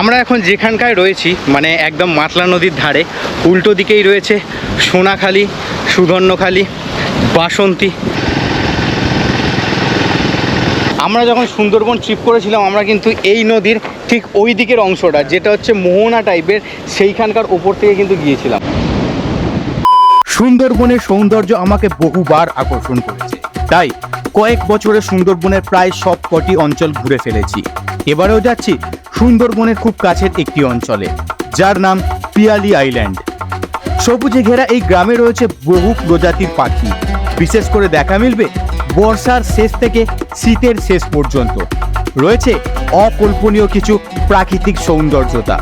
আমরা এখন যেখানকায় রয়েছি মানে একদম মাতলা নদীর ধারে, উল্টো দিকেই রয়েছে সোনাখালি, সুধন্যখালি, বাসন্তী। আমরা যখন সুন্দরবন ট্রিপ করেছিলাম, আমরা কিন্তু এই নদীর ঠিক ওই দিকের অংশটা, যেটা হচ্ছে মোহনা টাইপের সেইখানকার ওপর থেকে কিন্তু গিয়েছিলাম। সুন্দরবনের সৌন্দর্য আমাকে বহুবার আকর্ষণ করেছে। তাই কয়েক বছরে সুন্দরবনের প্রায় সব কটি অঞ্চল ঘুরে ফেলেছি। এবারেও যাচ্ছি সুন্দরবনের খুব কাছের একটি অঞ্চলে, যার নাম পিয়ালি আইল্যান্ড। সবুজে ঘেরা এই গ্রামে রয়েছে বহু প্রজাতির পাখি। বিশেষ করে দেখা মিলবে বর্ষার শেষ থেকে শীতের শেষ পর্যন্ত। রয়েছে অকল্পনীয় কিছু প্রাকৃতিক সৌন্দর্যতা।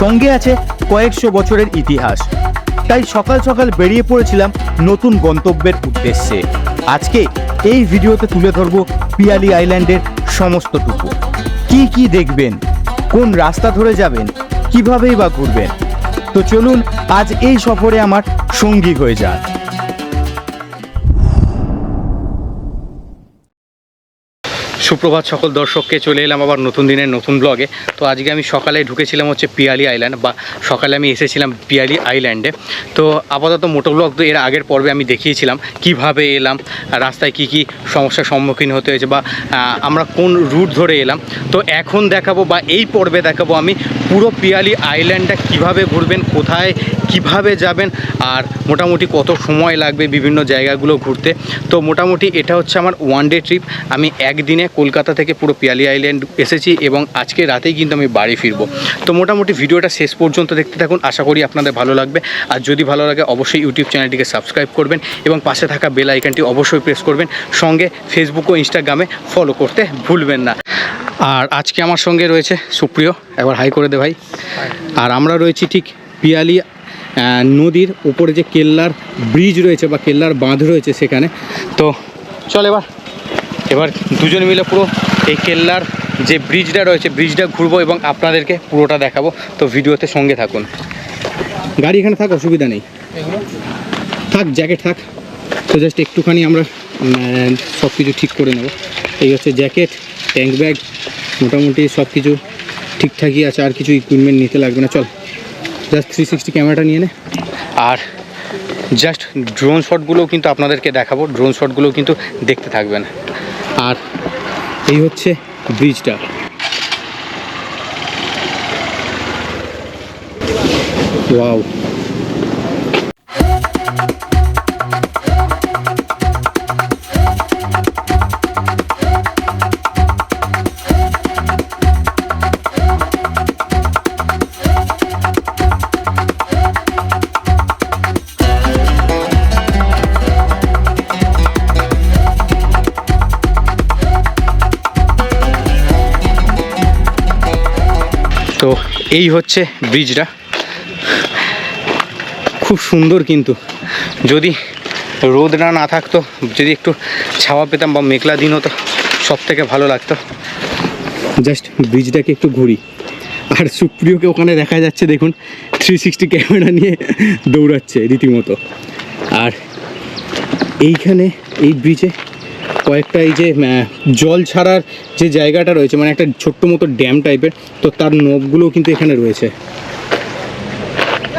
সঙ্গে আছে কয়েকশো বছরের ইতিহাস। তাই সকাল সকাল বেরিয়ে পড়েছিলাম নতুন গন্তব্যের উদ্দেশ্যে। আজকে এই ভিডিওতে তুলে ধরব পিয়ালি আইল্যান্ডের সমস্তটুকু। কি কি দেখবেন? কোন রাস্তা ধরে যাবেন? কিভাবেই বা ঘুরবেন? তো চলুন আজ এই সফরে আমার সঙ্গী হয়ে যান সুপ্রভাত সকল দর্শককে চলে এলাম আবার নতুন দিনের নতুন ব্লগে তো আজকে আমি সকালে ঢুকেছিলাম হচ্ছে পিয়ালি আইল্যান্ড বা সকালে আমি এসেছিলাম পিয়ালি আইল্যান্ডে তো আপাতত মোটো ব্লগ তো এর আগের পর্বে আমি দেখিয়েছিলাম, কীভাবে এলাম, রাস্তায় কি কি সমস্যার সম্মুখীন হতে হয়েছে, বা আমরা কোন রুট ধরে এলাম। তো এখন দেখাবো বা এই পর্বে দেখাবো আমি পুরো পিয়ালি আইল্যান্ডটা কীভাবে ঘুরবেন, কোথায়, কীভাবে যাবেন, আর মোটামুটি কত সময় লাগবে বিভিন্ন জায়গাগুলো ঘুরতে। তো মোটামুটি এটা হচ্ছে আমার ওয়ান ডে ট্রিপ আমি একদিনে কলকাতা থেকে পুরো পিয়ালি আইল্যান্ড এসেছি এবং আজকে রাতেই কিন্তু আমি বাড়ি ফিরবো। তো মোটামুটি ভিডিওটা শেষ পর্যন্ত দেখতে থাকুন, আশা করি আপনাদের ভালো লাগবে। আর যদি ভালো লাগে, অবশ্যই ইউটিউব চ্যানেলটিকে সাবস্ক্রাইব করবেন এবং পাশে থাকা বেল আইকনটি অবশ্যই প্রেস করবেন। সঙ্গে ফেসবুক ও ইনস্টাগ্রামে ফলো করতে ভুলবেন না। আর আজকে আমার সঙ্গে রয়েছে সুপ্রিয়, একবার হাই করে দে ভাই। আর আমরা রয়েছি ঠিক পিয়ালি নদীর উপরে যে কেল্লার ব্রিজ রয়েছে বা কেল্লার বাঁধ রয়েছে সেখানে। তো চল এবার। এবার দুজন মিলে পুরো এই কেল্লার যে ব্রিজটা রয়েছে, ব্রিজটা ঘুরবো এবং আপনাদেরকে পুরোটা দেখাবো। তো ভিডিওতে সঙ্গে থাকুন। গাড়ি এখানে থাক, অসুবিধা নেই। থাক জ্যাকেট থাক। তো জাস্ট একটুখানি আমরা সব কিছু ঠিক করে নেব। এই হচ্ছে জ্যাকেট ট্যাঙ্ক ব্যাগ মোটামুটি সব কিছু ঠিকঠাকই আছে, আর কিছু ইকুইপমেন্ট নিতে লাগবে না। চল জাস্ট থ্রি সিক্সটি ক্যামেরাটা নিয়ে নে। আর জাস্ট ড্রোন শটগুলোও কিন্তু আপনাদেরকে দেখাবো। ড্রোন শটগুলোও কিন্তু দেখতে থাকবেন। আর এই হচ্ছে ব্রিজটা। ওয়াও। এই হচ্ছে ব্রিজটা। খুব সুন্দর কিন্তু। যদি রোদটা না থাকতো, যদি একটু ছাওয়া পেতাম বা মেঘলা দিন হতো সব থেকে ভালো লাগতো। জাস্ট ব্রিজটাকে একটু ঘুরি। আর সুপ্রিয়কে ওখানে দেখা যাচ্ছে, দেখুন থ্রি সিক্সটি ক্যামেরা নিয়ে দৌড়াচ্ছে রীতিমতো। আর এইখানে, এই ব্রিজে কয়েকটা এই যে জল ছাড়ার যে জায়গাটা রয়েছে মানে একটা ছোট্ট মতো ড্যাম টাইপের, তো তার নবগুলোও কিন্তু এখানে রয়েছে।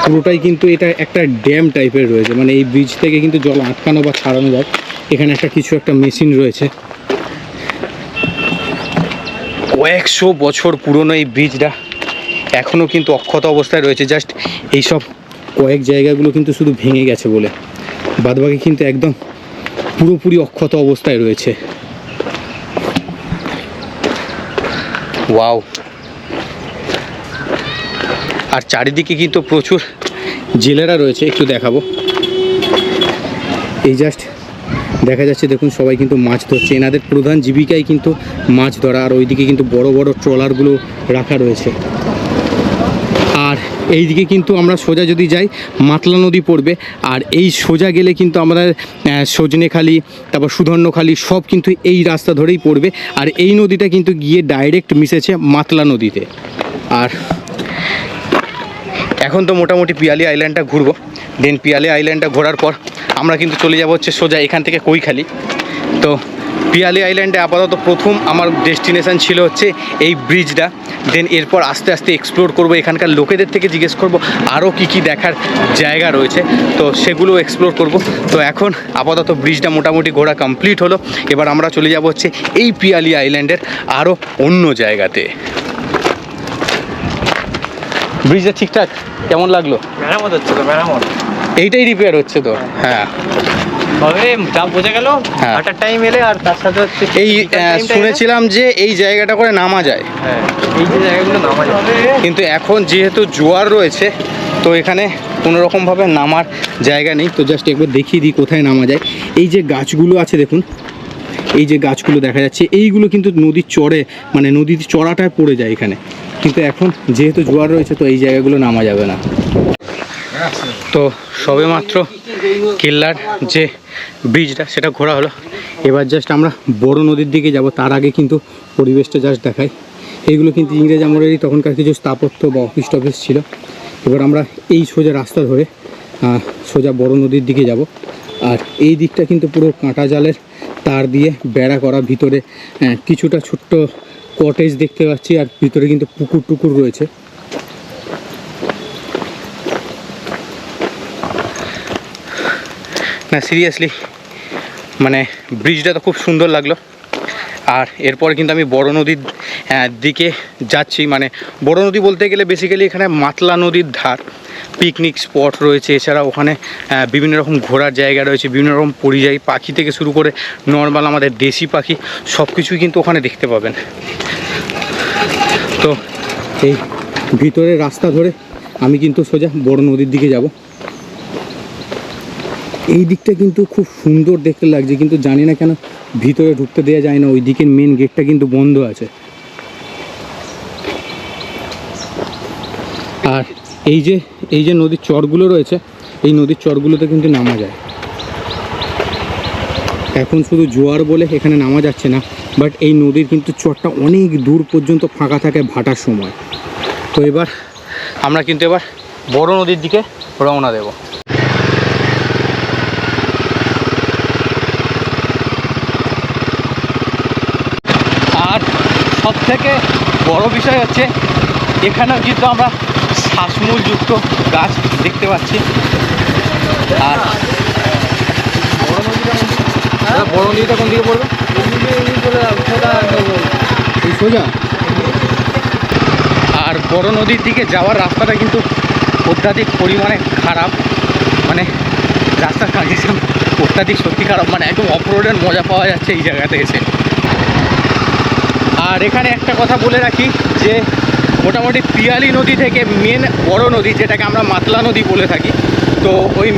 পুরোটাই কিন্তু এটা একটা ড্যাম টাইপের রয়েছে মানে এই ব্রিজ থেকে কিন্তু জল আটকানো বা ছাড়ানো যায়। এখানে একটা কিছু একটা মেশিন রয়েছে। কয়েকশো বছর পুরনো এই ব্রিজটা এখনও কিন্তু অক্ষত অবস্থায় রয়েছে। জাস্ট এইসব কয়েক জায়গাগুলো কিন্তু শুধু ভেঙে গেছে বলে। বাদবাকি কিন্তু একদম পুরোপুরি অক্ষত অবস্থায় রয়েছে। ওয়াও। আর চারিদিকে কিন্তু প্রচুর জেলেরা রয়েছে, একটু দেখাবো। এই জাস্ট দেখা যাচ্ছে, দেখুন সবাই কিন্তু মাছ ধরছে। এনাদের প্রধান জীবিকাই কিন্তু মাছ ধরা, আর ওইদিকে কিন্তু বড় বড় ট্রলারগুলো রাখা রয়েছে। আর এইদিকে কিন্তু আমরা সোজা যদি যাই, মাতলা নদী পড়বে। আর এই সোজা গেলে কিন্তু আমাদের সজনেখালি, তারপর সুধর্ণখালি সব কিন্তু এই রাস্তা ধরেই পড়বে। আর এই নদীটা কিন্তু গিয়ে ডাইরেক্ট মিশেছে মাতলা নদীতে। আর এখন তো মোটামুটি পিয়ালি আইল্যান্ডটা ঘুরবো। দেন পিয়ালি আইল্যান্ডটা ঘোরার পর আমরা কিন্তু চলে যাব হচ্ছে সোজা এখান থেকে কৈখালি। তো পিয়ালি আইল্যান্ডে আপাতত প্রথম আমার ডেস্টিনেশন ছিল হচ্ছে এই ব্রিজটা। দেন এরপর আস্তে আস্তে এক্সপ্লোর করব এখানকার লোকেদের থেকে জিজ্ঞেস করব আরও কি কি দেখার জায়গা রয়েছে। তো সেগুলো এক্সপ্লোর করব। তো এখন আপাতত ব্রিজটা মোটামুটি ঘোরা কমপ্লিট হলো। এবার আমরা চলে যাব হচ্ছে এই পিয়ালি আইল্যান্ডের আরও অন্য জায়গাতে। ব্রিজটা ঠিকঠাক? কেমন লাগল? মেরামত হচ্ছে তো মেরামত। এইটাই রিপেয়ার হচ্ছে তো? হ্যাঁ। যা বোঝা গেল। হ্যাঁ। টাইম এলে আর তার সাথে হচ্ছে এই শুনেছিলাম যে এই জায়গাটা করে নামা যায়। হ্যাঁ এই যে জায়গাগুলো নামা যাবে কিন্তু এখন যেহেতু জোয়ার রয়েছে তো এখানে কোনো রকমভাবে নামার জায়গা নেই। তো জাস্ট একবার দেখিয়ে দিই কোথায় নামা যায়। এই যে গাছগুলো আছে দেখুন। এই যে গাছগুলো দেখা যাচ্ছে এইগুলো কিন্তু নদীর চড়ে মানে নদীর চড়াটায় পড়ে যায় এখানে। কিন্তু এখন যেহেতু জোয়ার রয়েছে তো এই জায়গাগুলো নামা যাবে না। তো সবেমাত্র কেল্লার যে ব্রিজটা, সেটা ঘোরা হলো। এবার জাস্ট আমরা বড় নদীর দিকে যাব। তার আগে কিন্তু পরিবেশটা জাস্ট দেখাই। এইগুলো কিন্তু ইংরেজ আমলেরই তখনকার কিছু স্থাপত্য বা অফিস টফিস ছিল। এবার আমরা এই সোজা রাস্তা ধরে সোজা বড় নদীর দিকে যাব। আর এই দিকটা কিন্তু পুরো কাঁটা জালের তার দিয়ে বেড়া করা। ভিতরে কিছুটা ছোট্ট কটেজ দেখতে পাচ্ছি। আর ভিতরে কিন্তু পুকুর টুকুর রয়েছে। না সিরিয়াসলি মানে ব্রিজটা তো খুব সুন্দর লাগল। আর এরপরে কিন্তু আমি বড় নদীর দিকে যাচ্ছি। মানে বড় নদী বলতে গেলে বেসিক্যালি এখানে মাতলা নদীর ধার পিকনিক স্পট রয়েছে। এছাড়া ওখানে বিভিন্ন রকম ঘোরার জায়গা রয়েছে, বিভিন্ন রকম পরিযায়ী পাখি থেকে শুরু করে নর্মাল আমাদের দেশি পাখি সব কিছুই কিন্তু ওখানে দেখতে পাবেন। তো এই ভিতরের রাস্তা ধরে আমি কিন্তু সোজা বড় নদীর দিকে যাব। এই দিকটা কিন্তু খুব সুন্দর দেখতে লাগছে, কিন্তু জানি না কেন ভিতরে ঢুকতে দেওয়া যায় না, ওই দিকের মেন গেটটা কিন্তু বন্ধ আছে। আর এই যে এই যে নদীর চরগুলো রয়েছে, এই নদীর চরগুলোতে কিন্তু নামা যায়। এখন শুধু জোয়ার বলে এখানে নামা যাচ্ছে না বাট এই নদীর কিন্তু চরটা অনেক দূর পর্যন্ত ফাঁকা থাকে ভাটার সময়। তো এবার আমরা কিন্তু এবার বড় নদীর দিকে রওনা দেব আর সব থেকে বড় বিষয় হচ্ছে, এখানেও কিন্তু আমরা শ্বাসমূলযুক্ত গাছ দেখতে পাচ্ছি। আর বড় আর বড় নদীর দিকে যাওয়ার রাস্তাটা কিন্তু অত্যাধিক পরিমাণে খারাপ। মানে রাস্তার কন্ডিশন অত্যাধিক সত্যি খারাপ। মানে একদম অফরোডের মজা পাওয়া যাচ্ছে এই জায়গাতে এসে। আর এখানে একটা কথা বলে রাখি যে মোটামুটি পিয়ালি নদী থেকে মেন বড় নদী, যেটাকে আমরা মাতলা নদী বলে থাকি। তো ওই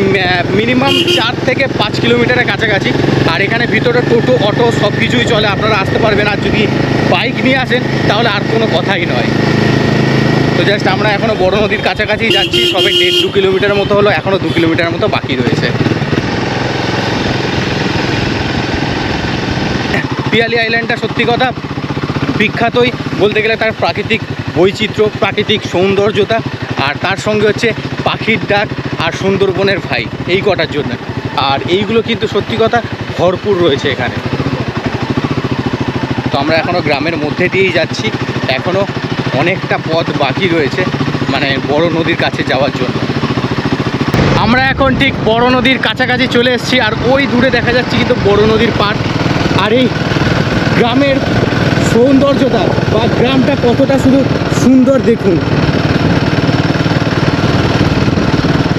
মিনিমাম চার থেকে পাঁচ কিলোমিটারের কাছাকাছি। আর এখানে ভিতরে টোটো, অটো সব কিছুই চলে, আপনারা আসতে পারবেন। আর যদি বাইক নিয়ে আসেন, তাহলে আর কোনো কথাই নয়। তো জাস্ট আমরা এখনও বড় নদীর কাছাকাছি যাচ্ছি, সবে দেড় দু কিলোমিটারের মতো হলো এখনও দু কিলোমিটার মতো বাকি রয়েছে। পিয়ালি আইল্যান্ডটা সত্যি কথা বিখ্যাতই বলতে গেলে তার প্রাকৃতিক বৈচিত্র্য, প্রাকৃতিক সৌন্দর্যতা আর তার সঙ্গে হচ্ছে পাখির ডাক আর সুন্দরবনের ভাই এই কটার জন্য। আর এইগুলো কিন্তু সত্যি কথা ভরপুর রয়েছে এখানে। তো আমরা এখনও গ্রামের মধ্যে দিয়েই যাচ্ছি। এখনও অনেকটা পথ বাকি রয়েছে মানে বড় নদীর কাছে যাওয়ার জন্য। আমরা এখন ঠিক বড় নদীর কাছাকাছি চলে এসেছি, আর ওই দূরে দেখা যাচ্ছে কিন্তু বড় নদীর পাড়। আর এই গ্রামের সৌন্দর্যতা বা গ্রামটা কতটা শুধু সুন্দর দেখুন।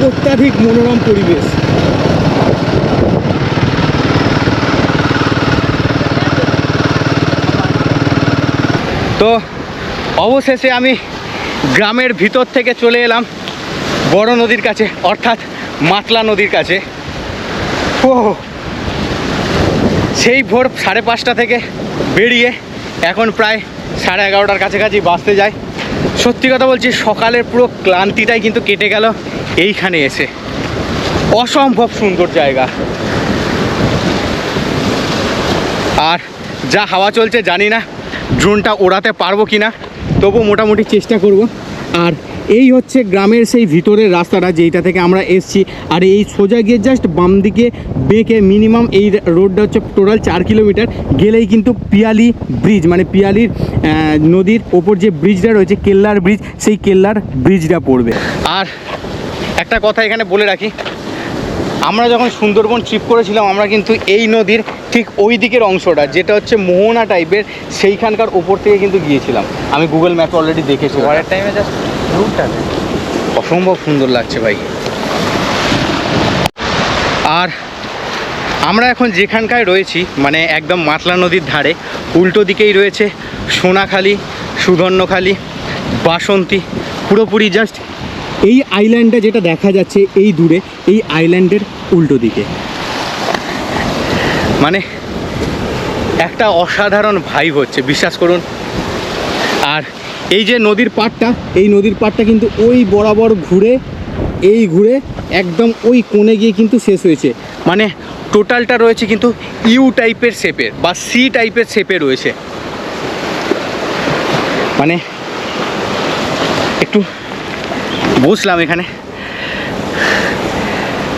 অত্যাধিক মনোরম পরিবেশ। তো অবশেষে আমি গ্রামের ভিতর থেকে চলে এলাম বড় নদীর কাছে, অর্থাৎ মাতলা নদীর কাছে। ও সেই ভোর সাড়ে পাঁচটা থেকে বেরিয়ে এখন প্রায় সাড়ে এগারোটার কাছাকাছি বাসতে যায়। সত্যি কথা বলছি, সকালের পুরো ক্লান্তিটাই কিন্তু কেটে গেল। এইখানে এসে। অসম্ভব সুন্দর জায়গা। আর যা হাওয়া চলছে জানি না ড্রোনটা ওড়াতে পারব কি না তবু মোটামুটি চেষ্টা করব। আর এই হচ্ছে গ্রামের সেই ভিতরের রাস্তাটা যেইটা থেকে আমরা এসছি। আর এই সোজা গিয়ে জাস্ট বাম দিকে বেঁকে মিনিমাম এই রোডটা হচ্ছে টোটাল চার কিলোমিটার গেলেই কিন্তু পিয়ালি ব্রিজ মানে পিয়ালির নদীর ওপর যে ব্রিজটা রয়েছে, কেল্লার ব্রিজ সেই কেল্লার ব্রিজটা পড়বে। আর একটা কথা এখানে বলে রাখি, আমরা যখন সুন্দরবন ট্রিপ করেছিলাম, আমরা কিন্তু এই নদীর ঠিক ওই দিকের অংশটা, যেটা হচ্ছে মোহনা টাইপের সেইখানকার ওপর থেকে কিন্তু গিয়েছিলাম। আমি গুগল ম্যাপে অলরেডি দেখেছি পরের টাইমে জাস্ট অসম্ভব সুন্দর লাগছে ভাই। আর আমরা এখন যেখানকায় রয়েছি মানে একদম মাতলা নদীর ধারে, উল্টো দিকেই রয়েছে সোনাখালি সুধন্যখালি বাসন্তী, পুরোপুরি জাস্ট এই আইল্যান্ডটা যেটা দেখা যাচ্ছে এই দূরে, এই আইল্যান্ডের উল্টো দিকে। মানে একটা অসাধারণ ভাইব হচ্ছে, বিশ্বাস করুন। এই যে নদীর পাড়টা, এই নদীর পাড়টা কিন্তু ওই বরাবর ঘুরে, এই ঘুরে একদম ওই কোণে গিয়ে কিন্তু শেষ হয়েছে। মানে টোটালটা রয়েছে কিন্তু ইউ টাইপের শেপের বা সি টাইপের শেপে রয়েছে। মানে একটু বসলাম এখানে।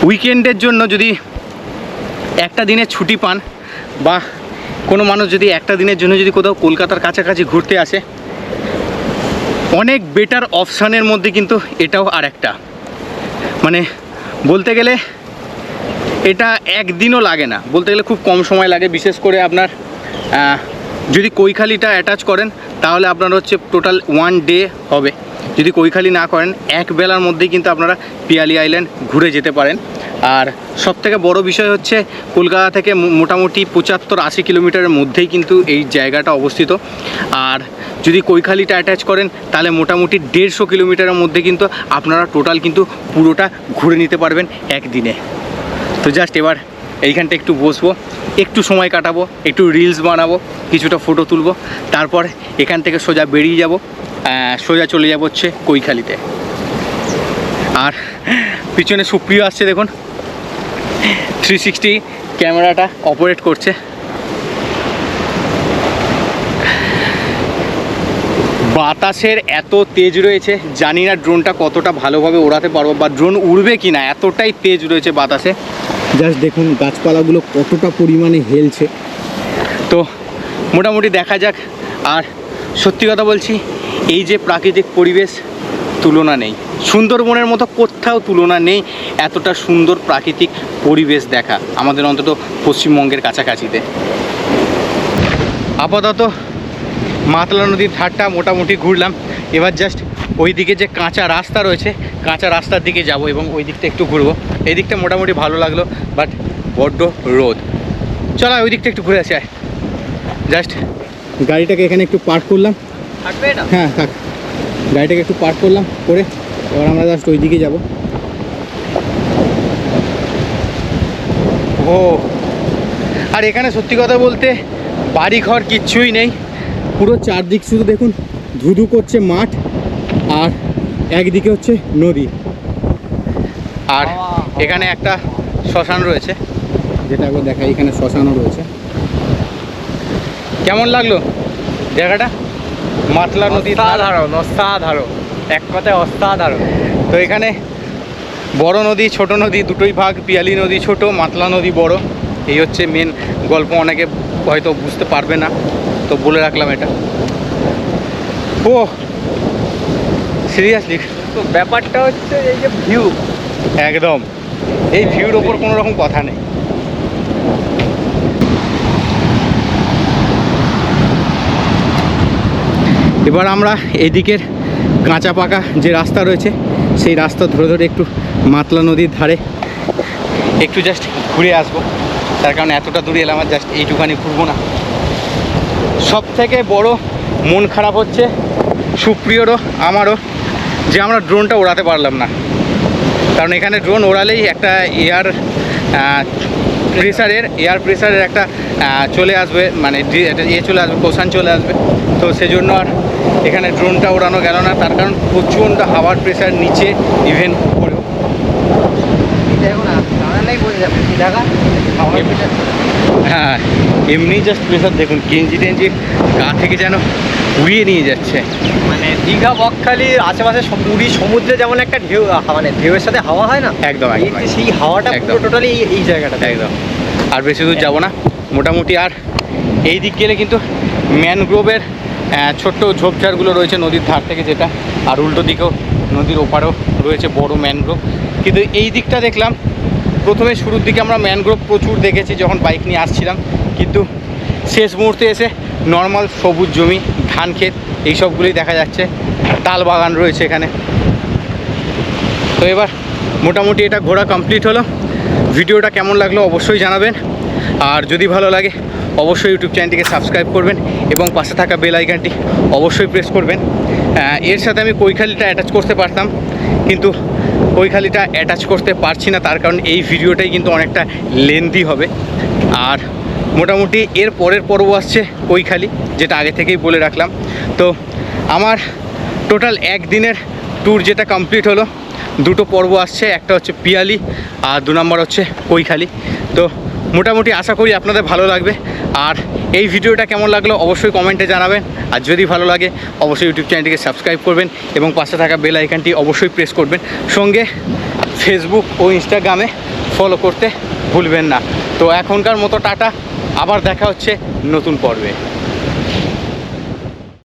উইকেন্ডের জন্য যদি একটা দিনে ছুটি পান, বা কোনো মানুষ যদি একটা দিনের জন্য যদি কোথাও কলকাতার কাছাকাছি ঘুরতে আসে অনেক বেটার অপশানের মধ্যে কিন্তু এটাও আর একটা মানে বলতে গেলে এটা একদিনও লাগে না। বলতে গেলে খুব কম সময় লাগে। বিশেষ করে আপনার যদি কৈখালিটা অ্যাটাচ করেন, তাহলে আপনার হচ্ছে টোটাল ওয়ান ডে হবে। যদি কৈখালি না করেন, এক বেলার মধ্যেই কিন্তু আপনারা পিয়ালি আইল্যান্ড ঘুরে যেতে পারেন। আর সবথেকে বড় বিষয় হচ্ছে, কলকাতা থেকে মোটামুটি পঁচাত্তর আশি কিলোমিটারের মধ্যেই কিন্তু এই জায়গাটা অবস্থিত। আর যদি কৈখালিটা অ্যাটাচ করেন, তাহলে মোটামুটি দেড়শো কিলোমিটারের মধ্যে কিন্তু আপনারা টোটাল কিন্তু পুরোটা ঘুরে নিতে পারবেন একদিনে। তো জাস্ট এবার এইখানটা একটু বসবো, একটু সময় কাটাবো, একটু রিলস বানাবো, কিছুটা ফটো তুলবো, তারপর এখান থেকে সোজা বেরিয়ে যাব সোজা চলে যাব হচ্ছে কৈখালিতে। আর পিছনে সুপ্রিয় আসছে দেখুন থ্রি সিক্সটি ক্যামেরাটা অপারেট করছে। বাতাসের এত তেজ রয়েছে, জানি না ড্রোনটা কতটা ভালোভাবে ওড়াতে পারব, বা ড্রোন উড়বে কি না এতটাই তেজ রয়েছে বাতাসে। জাস্ট দেখুন গাছপালাগুলো কতটা পরিমাণে হেলছে। তো মোটামুটি দেখা যাক, আর সত্যি কথা বলছি, এই যে প্রাকৃতিক পরিবেশ তুলনা নেই। সুন্দরবনের মতো কোথাও তুলনা নেই, এতটা সুন্দর প্রাকৃতিক পরিবেশ দেখা আমাদের অন্তত পশ্চিমবঙ্গের কাছাকাছিতে। আপাতত মাতলা নদীর ধারটা মোটামুটি ঘুরলাম। এবার জাস্ট ওই দিকে যে কাঁচা রাস্তা রয়েছে কাঁচা রাস্তার দিকে যাব এবং ওই দিকটা একটু ঘুরবো। এই দিকটা মোটামুটি ভালো লাগল বাট বড্ড রোদ। চলো ওই দিকটা একটু ঘুরে আসি জাস্ট গাড়িটাকে এখানে একটু পার্ক করলাম। থাকবে হ্যাঁ থাক। গাড়িটাকে একটু পার্ক করলাম করে এবার আমরা জাস্ট ওই দিকে যাব। ও। আর এখানে সত্যি কথা বলতে বাড়ি ঘর কিচ্ছুই নেই। পুরো চারদিক শুধু দেখুন ধুধু করছে মাঠ। আর একদিকে হচ্ছে নদী। আর এখানে একটা শ্মশান রয়েছে। যেটা একবার দেখাই এখানে শ্মশানও রয়েছে। কেমন লাগল জায়গাটা? মাতলা নদী অসাধারণ অসাধারণ। এক কথায় অসাধারণ। তো এখানে বড় নদী ছোট নদী দুটোই ভাগ পিয়ালি নদী ছোট মাতলা নদী বড়। এই হচ্ছে মেন গল্প অনেকে হয়তো বুঝতে পারবে না তো বলে রাখলাম এটা। ও সিরিয়াসলি তো ব্যাপারটা হচ্ছে এই যে ভিউ একদম। এই ভিউর ওপর কোনো রকম কথা নেই। এবার আমরা এদিকের কাঁচা পাকা যে রাস্তা রয়েছে সেই রাস্তা ধরে ধরে একটু মাতলা নদীর ধারে একটু জাস্ট ঘুরে আসব। তার কারণে এতটা দূরে এলাম আর জাস্ট এইটুখানি ঘুরবো না। সব থেকে বড় মন খারাপ হচ্ছে সুপ্রিয়রও আমারও। যে আমরা ড্রোনটা ওড়াতে পারলাম না। কারণ এখানে ড্রোন ওড়ালেই একটা এয়ার প্রেসারের এয়ার প্রেসারের একটা চলে আসবে মানে ইয়ে চলে আসবে কোশান চলে আসবে। তো সেজন্য আর এখানে ড্রোনটা ওড়ানো গেল না তার কারণ প্রচণ্ড হাওয়ার প্রেসার নিচে ইভেন উপরেও। হ্যাঁ এমনি জাস্ট প্রেশার দেখুন গেঞ্জি টেঞ্জি গা থেকে যেন উড়িয়ে নিয়ে যাচ্ছে। মানে দীঘা বকখালি আশেপাশে পুরী সমুদ্রে যেমন একটা ঢেউ মানে ঢেউয়ের সাথে হাওয়া হয় না একদম সেই হাওয়াটা একদম। পুরো টোটালি এই জায়গাটা একদম। আর বেশি দূর যাব না। মোটামুটি আর এই দিক গেলে কিন্তু ম্যানগ্রোভের ছোট্ট ঝোপঝাড়গুলো রয়েছে নদীর ধার থেকে যেটা আর উল্টো দিকেও নদীর ওপারেও রয়েছে বড় ম্যানগ্রোভ কিন্তু এই দিকটা দেখলাম প্রথমে শুরুর দিকে আমরা ম্যানগ্রোভ প্রচুর দেখেছি যখন বাইক নিয়ে আসছিলাম, কিন্তু শেষ মুহূর্তে এসে নর্মাল সবুজ জমি, ধান ক্ষেত, এইসবগুলোই দেখা যাচ্ছে। তাল বাগান রয়েছে এখানে। তো এবার মোটামুটি এটা ঘোরা কমপ্লিট হলো। ভিডিওটা কেমন লাগল অবশ্যই জানাবেন। আর যদি ভালো লাগে, অবশ্যই ইউটিউব চ্যানেলটিকে সাবস্ক্রাইব করবেন এবং পাশে থাকা বেল আইকনটি অবশ্যই প্রেস করবেন। এর সাথে আমি কৈখালিটা অ্যাটাচ করতে পারতাম, কিন্তু কৈখালিটা অ্যাটাচ করতে পারছি না, তার কারণ এই ভিডিওটাই কিন্তু অনেকটা লেন্দি হবে। আর মোটামুটি এর পরের পর্ব আসছে ওই খালি যেটা আগে থেকেই বলে রাখলাম। তো আমার টোটাল একদিনের ট্যুর যেটা কমপ্লিট হলো, দুটো পর্ব আসছে, একটা হচ্ছে পিয়ালি আর দু নম্বর হচ্ছে কৈখালি তো মোটামুটি আশা করি আপনাদের ভালো লাগবে। আর এই ভিডিওটা কেমন লাগল অবশ্যই কমেন্টে জানাবেন। আর যদি ভালো লাগে, অবশ্যই ইউটিউব চ্যানেলটিকে সাবস্ক্রাইব করবেন এবং পাশে থাকা বেল আইকনটি অবশ্যই প্রেস করবেন। সঙ্গে ফেসবুক ও ইনস্টাগ্রামে ফলো করতে ভুলবেন না। তো এখনকার মতো টাটা, আবার দেখা হচ্ছে নতুন পর্বে।